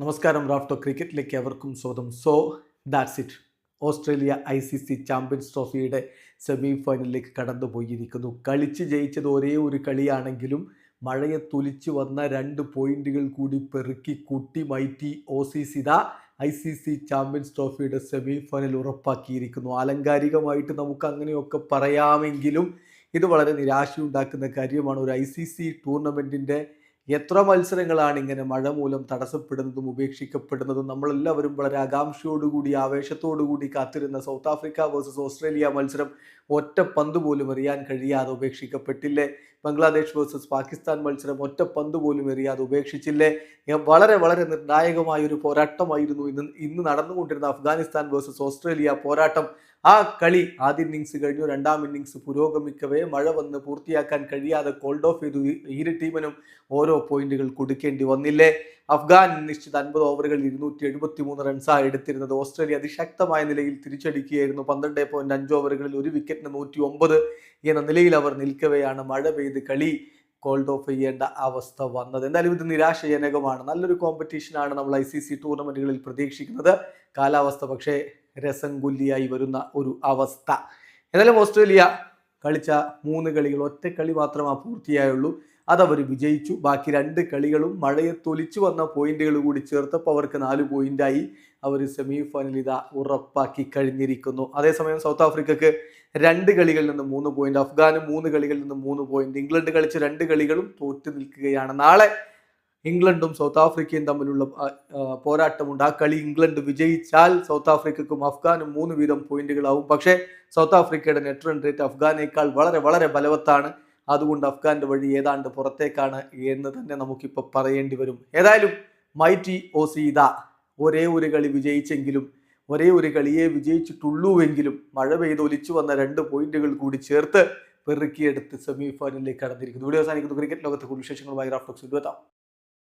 നമസ്കാരം റാഫ്റ്റോ ക്രിക്കറ്റിലേക്ക് അവർക്കും സ്വാഗതം. So that's it Australia I C C champions ട്രോഫിയുടെ semi ഫൈനലിലേക്ക് കടന്നുപോയിരിക്കുന്നു. കളിച്ച് ജയിച്ചത് ഒരേ ഒരു കളിയാണെങ്കിലും മഴയെ തുലിച്ചു വന്ന രണ്ട് പോയിന്റുകൾ കൂടി പെറുക്കി കൂട്ടി മൈറ്റി ഒ സി സിത ഐ സി സി ചാമ്പ്യൻസ് ട്രോഫിയുടെ സെമി ഫൈനൽ ഉറപ്പാക്കിയിരിക്കുന്നു. ആലങ്കാരികമായിട്ട് നമുക്ക് അങ്ങനെയൊക്കെ പറയാമെങ്കിലും ഇത് വളരെ നിരാശയുണ്ടാക്കുന്ന കാര്യമാണ്. ഒരു ഐ സി സി ടൂർണമെന്റിന്റെ എത്ര മത്സരങ്ങളാണ് ഇങ്ങനെ മഴ മൂലം തടസ്സപ്പെടുന്നതും ഉപേക്ഷിക്കപ്പെടുന്നതും നമ്മളെല്ലാവരും വളരെ ആകാംക്ഷയോടുകൂടി ആവേശത്തോടുകൂടി കാത്തിരുന്ന സൗത്ത് ആഫ്രിക്ക വേഴ്സസ് ഓസ്ട്രേലിയ മത്സരം ഒറ്റ പന്ത് പോലും എറിയാൻ കഴിയാതെ ഉപേക്ഷിക്കപ്പെട്ടില്ലേ? ബംഗ്ലാദേശ് വേഴ്സസ് പാകിസ്ഥാൻ മത്സരം ഒറ്റ പന്ത് പോലും എറിയാതെ ഉപേക്ഷിച്ചില്ലേ? വളരെ വളരെ നിർണായകമായ ഒരു പോരാട്ടമായിരുന്നു ഇന്ന് ഇന്ന് നടന്നുകൊണ്ടിരുന്ന അഫ്ഗാനിസ്ഥാൻ വേഴ്സസ് ഓസ്ട്രേലിയ പോരാട്ടം. ആ കളി ആദ്യ ഇന്നിങ്സ് കഴിഞ്ഞു രണ്ടാം ഇന്നിങ്സ് പുരോഗമിക്കവേ മഴ വന്ന് പൂർത്തിയാക്കാൻ കഴിയാതെ കോൾഡ് ഓഫ് ചെയ്തു. ഇരു ടീമിനും ഓരോ പോയിന്റുകൾ കൊടുക്കേണ്ടി വന്നില്ലേ? അഫ്ഗാൻ നിശ്ചിത അൻപത് ഓവറുകൾ ഇരുന്നൂറ്റി എഴുപത്തി മൂന്ന് റൺസാണ് എടുത്തിരുന്നത്. ഓസ്ട്രേലിയ അതിശക്തമായ നിലയിൽ തിരിച്ചടിക്കുകയായിരുന്നു. പന്ത്രണ്ട് പോയിന്റ് അഞ്ച് ഓവറുകളിൽ ഒരു വിക്കറ്റിന് നൂറ്റി ഒമ്പത് എന്ന നിലയിൽ അവർ നിൽക്കവെയാണ് മഴ പെയ്ത് കളി. കോൾഡ് ഓഫ് ചെയ്യേണ്ട അവസ്ഥ വന്നത്. എന്തായാലും ഇത് നിരാശജനകമാണ്. നല്ലൊരു കോമ്പറ്റീഷനാണ് നമ്മൾ ഐ സി സി ടൂർണമെന്റുകളിൽ പ്രതീക്ഷിക്കുന്നത്. കാലാവസ്ഥ പക്ഷേ രസം ഗുല്ലിയായി വരുന്ന ഒരു അവസ്ഥ. എന്നാലും ഓസ്ട്രേലിയ കളിച്ച മൂന്ന് കളികൾ ഒറ്റ കളി മാത്രമേ പൂർത്തിയായുള്ളൂ. അതവർ വിജയിച്ചു. ബാക്കി രണ്ട് കളികളും മഴയെ തൊലിച്ചു വന്ന പോയിന്റുകൾ കൂടി ചേർത്തപ്പോൾ അവർക്ക് നാല് പോയിന്റായി അവർ സെമി ഫൈനൽ ഇതാ ഉറപ്പാക്കി കഴിഞ്ഞിരിക്കുന്നു. അതേസമയം സൗത്ത് ആഫ്രിക്കക്ക് രണ്ട് കളികളിൽ നിന്ന് മൂന്ന് പോയിന്റ് അഫ്ഗാന് മൂന്ന് കളികളിൽ നിന്ന് മൂന്ന് പോയിന്റ് ഇംഗ്ലണ്ട് കളിച്ച് രണ്ട് കളികളും തോറ്റു നിൽക്കുകയാണ്. നാളെ ഇംഗ്ലണ്ടും സൗത്ത് ആഫ്രിക്കയും തമ്മിലുള്ള പോരാട്ടമുണ്ട്. ആ കളി ഇംഗ്ലണ്ട് വിജയിച്ചാൽ സൗത്ത് ആഫ്രിക്കക്കും അഫ്ഗാനും മൂന്ന് വീതം പോയിന്റുകളാവും പക്ഷേ സൗത്ത് ആഫ്രിക്കയുടെ നെറ്റ് റൺ റേറ്റ് അഫ്ഗാനേക്കാൾ വളരെ വളരെ ബലവത്താണ്. അതുകൊണ്ട് വഴി ഏതാണ്ട് പുറത്തേക്കാണ് എന്ന് തന്നെ നമുക്കിപ്പോൾ പറയേണ്ടി വരും. ഏതായാലും മൈറ്റി ഓസീത ഒരേ ഒരു കളി വിജയിച്ചെങ്കിലും ഒരേ ഒരു കളിയെ വിജയിച്ചിട്ടുള്ളൂവെങ്കിലും മഴ പെയ്ത് ഒലിച്ചു വന്ന രണ്ട് പോയിന്റുകൾ കൂടി ചേർത്ത് പെറുക്കിയെടുത്ത് സെമി ഫൈനലിലേക്ക് കടന്നിരിക്കുന്നു. വീഡിയോ അവസാനിക്കുന്നു. ക്രിക്കറ്റ് ലോകത്തെ കൂടുതൽ വിശേഷങ്ങളുമായി റാഫ്റ്റോക്സ് എത്താം